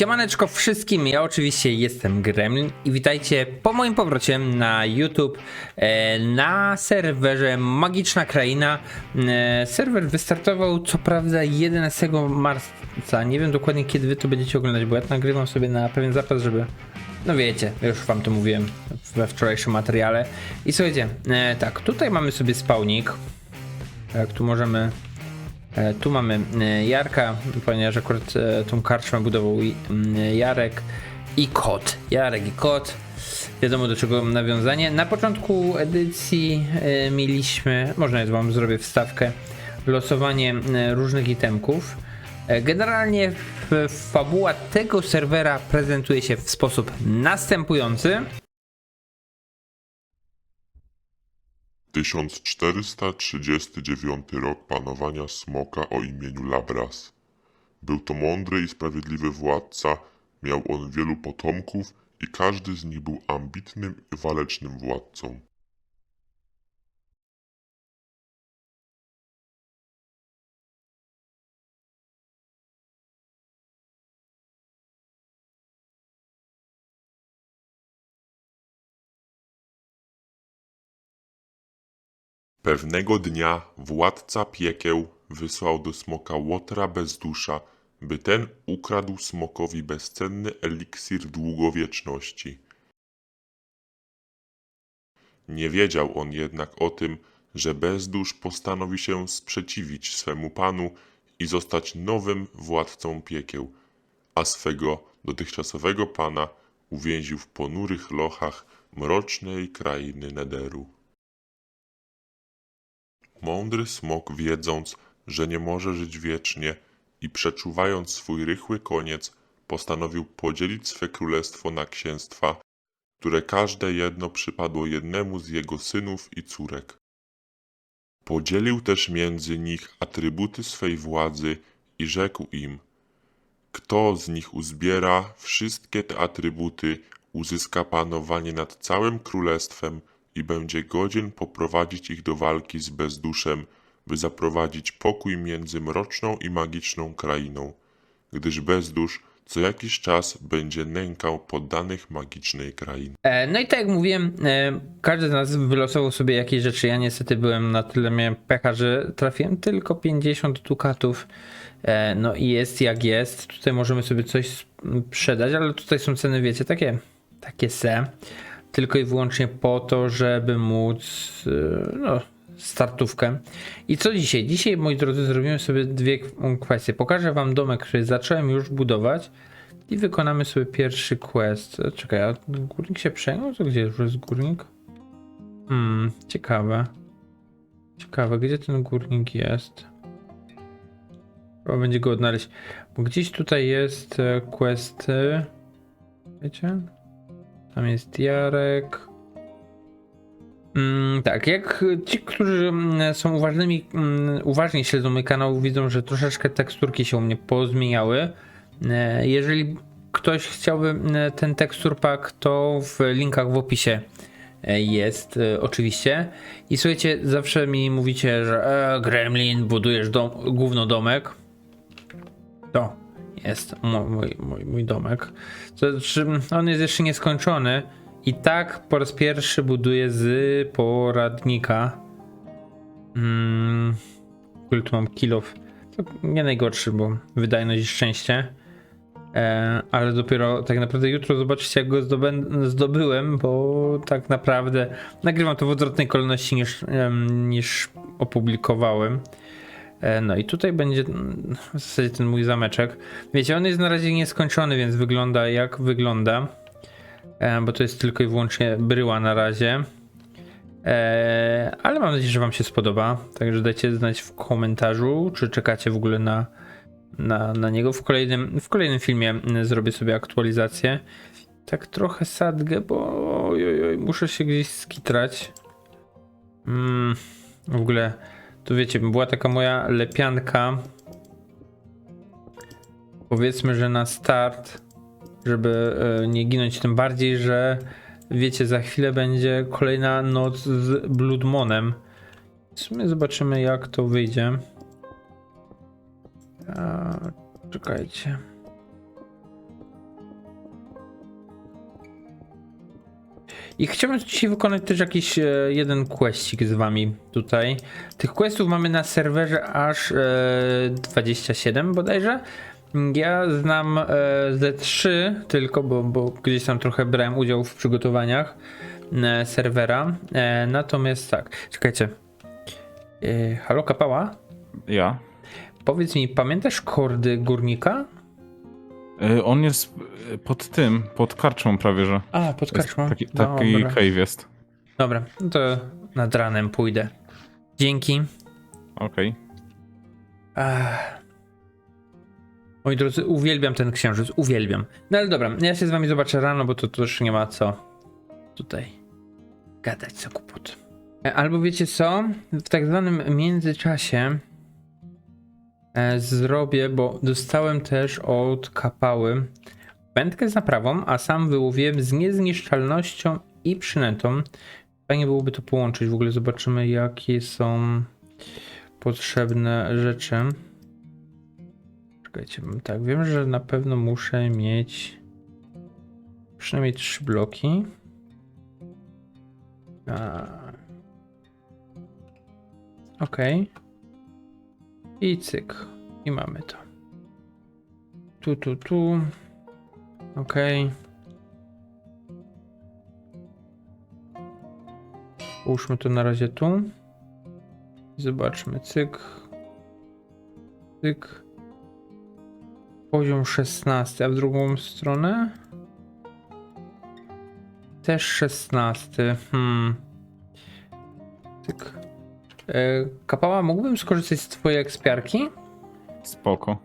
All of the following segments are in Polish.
Siemaneczko wszystkim, ja oczywiście jestem Gremlin i witajcie po moim powrocie na YouTube e, na serwerze Magiczna Kraina. E, serwer wystartował co prawda 11 marca, nie wiem dokładnie kiedy wy to będziecie oglądać, bo ja nagrywam sobie na pewien zapas, żeby... No wiecie, już wam to mówiłem we wczorajszym materiale. I słuchajcie, e, tak, tutaj mamy sobie spawnik. Tak, tu możemy Tu mamy e, Jarka, ponieważ akurat e, tą karczmę budował i- m, Jarek i kot. Jarek i kot. Wiadomo do czego nawiązanie. Na początku edycji e, mieliśmy, można nawet wam zrobię wstawkę, losowanie e, różnych itemków. E, Generalnie fabuła tego serwera prezentuje się w sposób następujący. 1439 rok panowania smoka o imieniu Labras. Był to mądry i sprawiedliwy władca, miał on wielu potomków i każdy z nich był ambitnym i walecznym władcą. Pewnego dnia władca piekieł wysłał do smoka Łotra bezdusza, by ten ukradł smokowi bezcenny eliksir długowieczności. Nie wiedział on jednak o tym, że bezdusz postanowi się sprzeciwić swemu panu i zostać nowym władcą piekieł, a swego dotychczasowego pana uwięził w ponurych lochach mrocznej krainy Nederu. Mądry smok, wiedząc, że nie może żyć wiecznie i przeczuwając swój rychły koniec, postanowił podzielić swe królestwo na księstwa, które każde jedno przypadło jednemu z jego synów i córek. Podzielił też między nich atrybuty swej władzy i rzekł im: Kto z nich uzbiera wszystkie te atrybuty, uzyska panowanie nad całym królestwem i będzie godzien poprowadzić ich do walki z bezduszem, by zaprowadzić pokój między mroczną i magiczną krainą, gdyż bezdusz co jakiś czas będzie nękał poddanych magicznej krainy. E, No i tak jak mówiłem, e, każdy z nas wylosował sobie jakieś rzeczy. Ja niestety byłem na tyle miałem pecha, że trafiłem tylko 50 dukatów. E, No i jest jak jest. Tutaj możemy sobie coś sprzedać, ale tutaj są ceny, wiecie, takie, takie se. Tylko i wyłącznie po to, żeby móc e, no, startówkę. I co dzisiaj? Dzisiaj, moi drodzy, zrobimy sobie dwie kwestie. Pokażę wam domek, który zacząłem już budować. I wykonamy sobie pierwszy quest. E, Czekaj, a górnik się przejął? To gdzie już jest górnik? Hmm, ciekawe. Ciekawe, gdzie ten górnik jest? Trzeba będzie go odnaleźć. Bo gdzieś tutaj jest e, quest. e, Wiecie? Tam jest Jarek. Mm, tak, jak ci, którzy mm, są uważnymi, mm, uważnie śledzą mój kanał, widzą, że troszeczkę teksturki się u mnie pozmieniały. E, Jeżeli ktoś chciałby e, ten tekstur pack, to w linkach w opisie e, jest e, oczywiście. I słuchajcie, zawsze mi mówicie, że e, Gremlin, budujesz dom, gówno domek. To jest mój, mój, mój, domek. To znaczy, on jest jeszcze nieskończony. I tak po raz pierwszy buduję z poradnika. Mm, ogóle tu mam kilof. To nie najgorszy, bo wydajność i szczęście. E, ale dopiero tak naprawdę jutro zobaczycie, jak go zdobyłem, bo tak naprawdę nagrywam to w odwrotnej kolejności niż, niż opublikowałem. E, no i tutaj będzie w zasadzie ten mój zameczek. Wiecie, on jest na razie nieskończony, więc wygląda jak wygląda. E, bo to jest tylko i wyłącznie bryła na razie. E, ale mam nadzieję, że Wam się spodoba. Także dajcie znać w komentarzu, czy czekacie w ogóle na, na, na niego. W kolejnym, w kolejnym filmie zrobię sobie aktualizację. Tak trochę sadgę, bo oj, oj, muszę się gdzieś skitrać. Mm, w ogóle, tu wiecie, była taka moja lepianka. Powiedzmy, że na start, żeby e, nie ginąć, tym bardziej, że wiecie, za chwilę będzie kolejna noc z Bloodmonem. W sumie zobaczymy, jak to wyjdzie. A, czekajcie. I chciałbym dzisiaj wykonać też jakiś e, jeden questik z wami tutaj. Tych questów mamy na serwerze aż e, 27 bodajże. Ja znam e, ze 3 tylko, bo, bo gdzieś tam trochę brałem udział w przygotowaniach e, serwera. E, natomiast tak, czekajcie. E, halo Kapała? Ja. Powiedz mi, pamiętasz kordy górnika? Y, On jest y, pod tym, pod karczmą prawie, że. A, pod Jest karczmą. Taki, taki Dobra. cave jest. Dobra, no to nad ranem pójdę. Dzięki. Okej. Ach. Moi drodzy, uwielbiam ten księżyc, uwielbiam. No ale dobra, ja się z wami zobaczę rano, bo to, to już nie ma co tutaj gadać, co kłopot. E, Albo wiecie co? W tak zwanym międzyczasie zrobię, bo dostałem też od kapały wędkę z naprawą, a sam wyłowiłem z niezniszczalnością i przynętą. Fajnie byłoby to połączyć. W ogóle zobaczymy, jakie są potrzebne rzeczy. Czekajcie, tak, wiem, że na pewno muszę mieć przynajmniej trzy bloki. A. Okej. I cyk. I mamy to. Tu, tu, tu. Okej. Połóżmy to na razie tu. Zobaczmy, cyk. Cyk. Poziom 16, a w drugą stronę? Też 16. Hmm. Cyk. E, Kapała, mógłbym skorzystać z twojej ekspiarki? Spoko.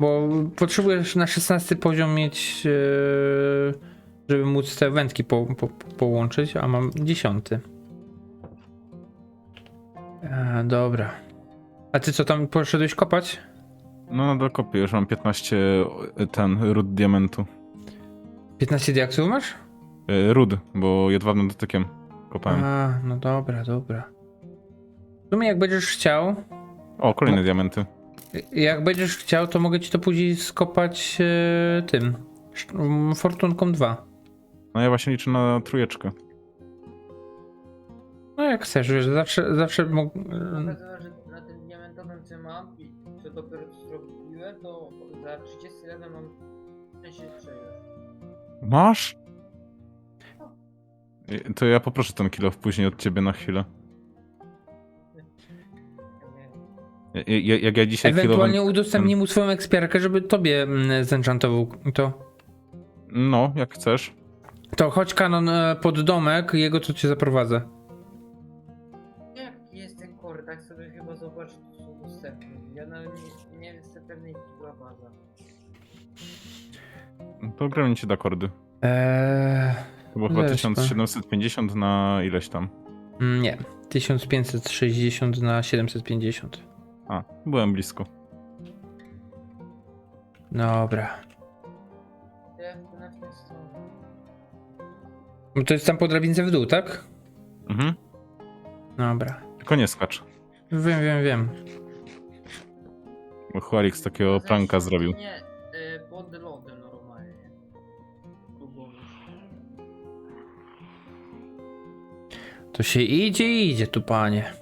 Bo potrzebujesz na 16 poziom mieć, e, żeby móc te wędki po, po, połączyć, a mam 10. A, dobra. A ty co tam poszedłeś kopać? No nadal kopię, już mam 15 y, ten ród diamentu. 15 diaksów masz? Ród, bo jedwabnym dotykiem kopałem. A, no dobra, dobra. W sumie jak będziesz chciał, O, kolejne no. diamenty. jak będziesz chciał, to mogę ci to później skopać e, tym. sz- m, Fortunką 2. No ja właśnie liczę na trójeczkę. No jak chcesz, wiesz, zawsze, zawsze mógł... Okazało, że na tym diamentowym co mam i co dopiero co zrobiłem, to za 30 level mam 63 już. Masz? Y, To ja poproszę ten kilof później od ciebie na chwilę. Jak ja dzisiaj Ewentualnie kilowem- udostępnij mu swoją ekspiarkę, żeby tobie mm, zenchantował to. No, jak chcesz. To chodź kanon e, pod domek, jego to cię zaprowadzę. Jak jest ten core, tak sobie chyba zobacz, czy są dostępne. Ja nawet nie, nie jestem pewny, jaki była baza. To ogromnie ci da kordy. Eee, To było chyba Weź, 1750 na ileś tam. mm, nie, 1560 na 750. A, byłem blisko. Dobra. No To jest tam po drabince w dół, tak? Mhm. Dobra. Tylko nie skacz. Wiem, wiem, wiem. Bo Huarix takiego pranka zrobił. Nie, y, pod lodem normalnie. To się idzie, idzie tu, panie.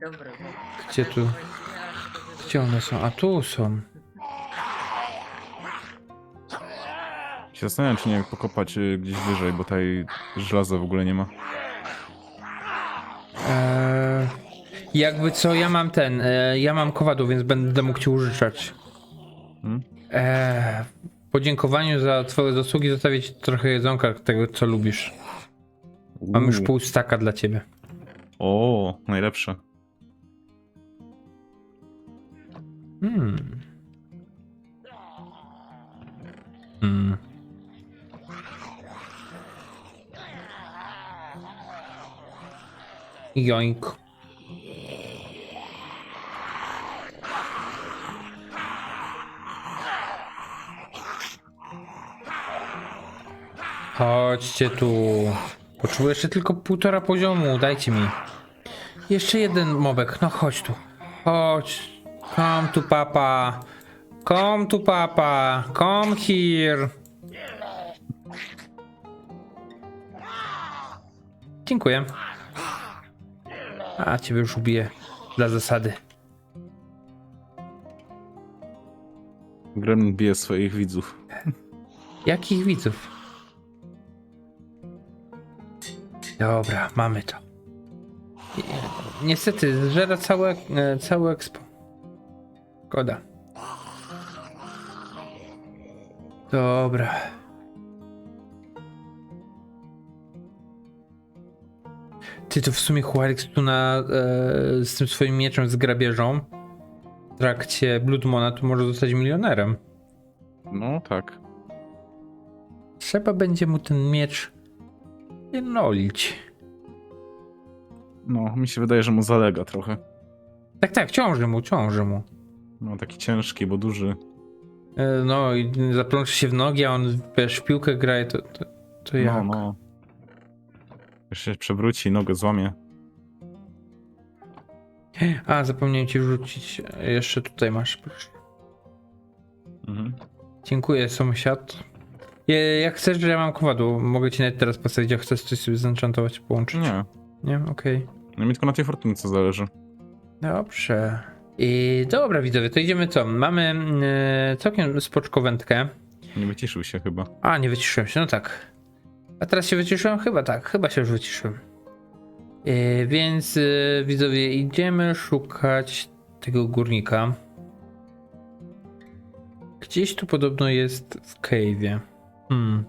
Dobra. Gdzie tu? Gdzie one są? A tu są. Się zastanawiam, czy nie pokopać y, gdzieś wyżej, bo tutaj żelaza w ogóle nie ma. Eee, jakby co, ja mam ten, e, ja mam kowadło, więc będę mógł ci użyczać. Hmm? Eee, w podziękowaniu za twoje zasługi zostawię ci trochę jedzonka tego, co lubisz. Mam już pół staka dla ciebie. O, najlepsze. Hmm. Hmm. Joink. Chodźcie tu. Potrzebuję jeszcze tylko półtora poziomu, dajcie mi. Jeszcze jeden mobek, no chodź tu. Chodź. Come tu papa. Come to papa. Come here. Dziękuję. A, ciebie już ubiję. Dla zasady. Gremlin bije swoich widzów. Jakich widzów? Dobra, mamy to. Niestety, zżera całe, e, całe expo. Szkoda. Dobra. Ty to w sumie Huarix tu na, e, z tym swoim mieczem z grabieżą w trakcie Bloodmona tu może zostać milionerem. No tak. Trzeba będzie mu ten miecz pierdolić. No, mi się wydaje, że mu zalega trochę. Tak, tak, ciąży mu, ciąży mu. No, taki ciężki, bo duży. E, No i zaplączy się w nogi, a on wiesz, w piłkę gra i to, to, to jak? No, no. Już się przewróci, nogę złamie. A, zapomniałem ci wrzucić. Jeszcze tutaj masz, proszę. Mhm. Dziękuję, sąsiad. Je- Jak chcesz, że ja mam kowadło, mogę ci nawet teraz postawić, jak chcesz coś sobie zenchantować, połączyć. Nie. Nie? Okej. No mi tylko na tej fortunce zależy. Dobrze. I dobra, widzowie, to idziemy co? Mamy e, całkiem spoczko wędkę. Nie wyciszył się chyba. A, nie wyciszyłem się, no tak. A teraz się wyciszyłem? Chyba tak, chyba się już wyciszyłem. Yy, więc yy, widzowie, idziemy szukać tego górnika. Gdzieś tu podobno jest w cave'ie. Hmm.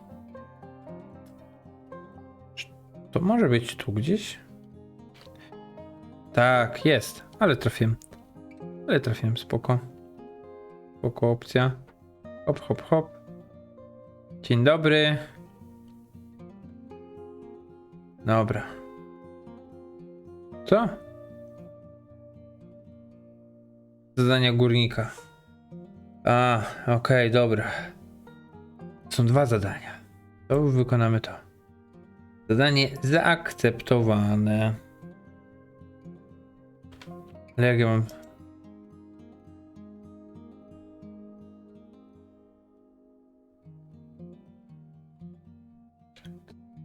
To może być tu gdzieś? Tak, jest, ale trafiłem. Ale trafiłem, spoko. Spoko opcja. Hop, hop, hop. Dzień dobry. Dobra. Co? Zadania górnika. A, okej, dobra. Są dwa zadania. To wykonamy to. Zadanie zaakceptowane. Ale jak ja mam.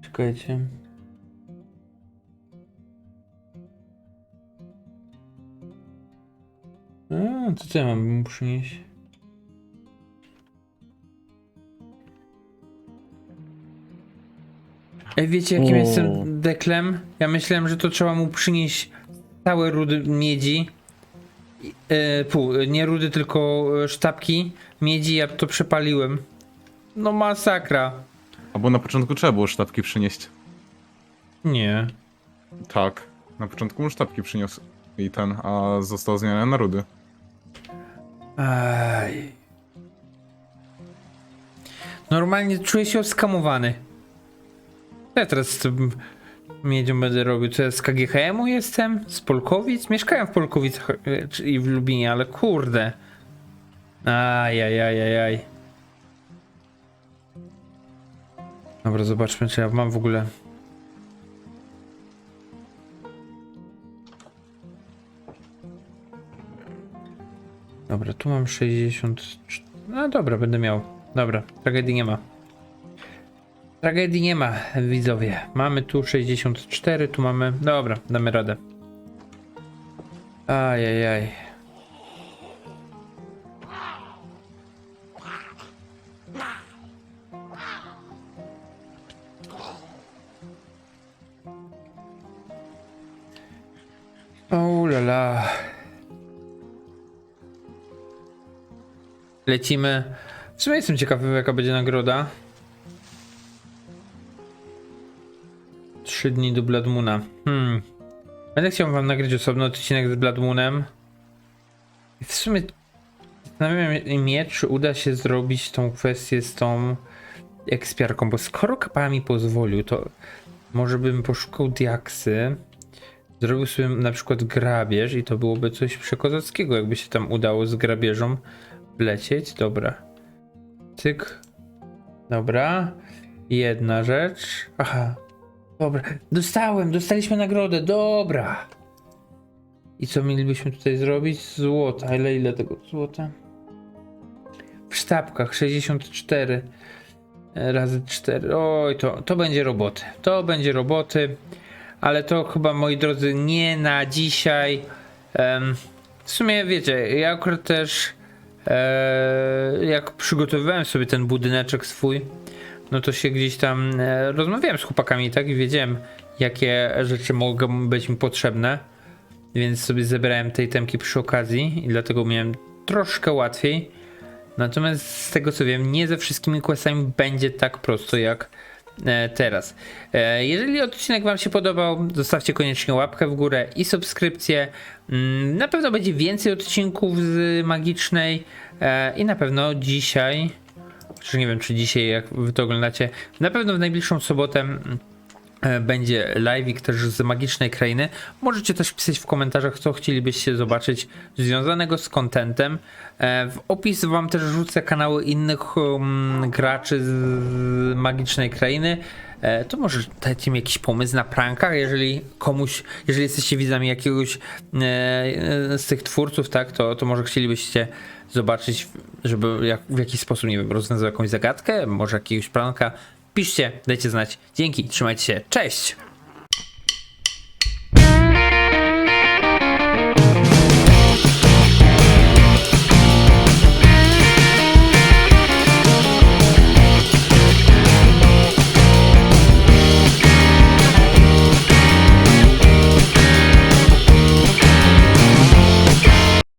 Czekajcie. A, to co ja mam mu przynieść? Ej, wiecie jakim jestem deklem? Ja myślałem, że to trzeba mu przynieść całe rudy miedzi. E, pół, nie rudy, tylko e, sztabki miedzi, ja to przepaliłem. No masakra. Albo na początku trzeba było sztabki przynieść. Nie. Tak. Na początku mu sztabki przyniósł i ten, a został zmieniony na rudy. Aj. Normalnie czuję się oskamowany. Ja teraz miedzią będę robił? Ja z KGHM-u jestem? Z Polkowic? Mieszkałem w Polkowicach e, i w Lubinie, ale kurde. Ajajajajaj. Dobra, zobaczmy, czy ja mam w ogóle. Dobra, tu mam 64. No dobra, będę miał. Dobra, tragedii nie ma. Tragedii nie ma, widzowie. Mamy tu 64, tu mamy. Dobra, damy radę. Ajajaj. O. Lecimy. W sumie jestem ciekawy, jaka będzie nagroda. Trzy dni do Bloodmoona. Hmm. Będę chciał wam nagrać osobny odcinek z Bloodmoonem. I w sumie zastanawiam mnie, czy uda się zrobić tą kwestię z tą ekspiarką, bo skoro kapała mi pozwolił, to może bym poszukał diaksy, zrobił sobie na przykład grabież i to byłoby coś przekozackiego, jakby się tam udało z grabieżą wlecieć. Dobra. Cyk. Dobra. Jedna rzecz. Aha. Dobra. Dostałem, dostaliśmy nagrodę. Dobra. I co mielibyśmy tutaj zrobić? Złota. Ale ile tego złota? tapkach 64 razy 4. Oj, to, to będzie roboty. To będzie roboty, ale to chyba moi drodzy nie na dzisiaj. Em, w sumie wiecie, ja akurat też e, jak przygotowywałem sobie ten budyneczek swój, no to się gdzieś tam e, rozmawiałem z chłopakami, tak? I wiedziałem, jakie rzeczy mogą być mi potrzebne. Więc sobie zebrałem tej temki przy okazji i dlatego miałem troszkę łatwiej. Natomiast z tego co wiem, nie ze wszystkimi questami będzie tak prosto jak e, teraz. E, jeżeli odcinek Wam się podobał, zostawcie koniecznie łapkę w górę i subskrypcję. Mm, Na pewno będzie więcej odcinków z magicznej i na pewno dzisiaj, chociaż nie wiem czy dzisiaj jak Wy to oglądacie, na pewno w najbliższą sobotę mm, e, będzie live'ik też z magicznej krainy. Możecie też pisać w komentarzach, co chcielibyście zobaczyć związanego z contentem. E, W opis wam też rzucę kanały innych um, graczy z magicznej krainy. E, To może dajcie mi jakiś pomysł na prankach, jeżeli komuś, jeżeli jesteście widzami jakiegoś e, e, z tych twórców, tak, to, to może chcielibyście zobaczyć, żeby jak, w jakiś sposób, nie wiem, rozwiązał jakąś zagadkę, może jakiegoś pranka. Piszcie, dajcie znać. Dzięki, trzymajcie się, cześć!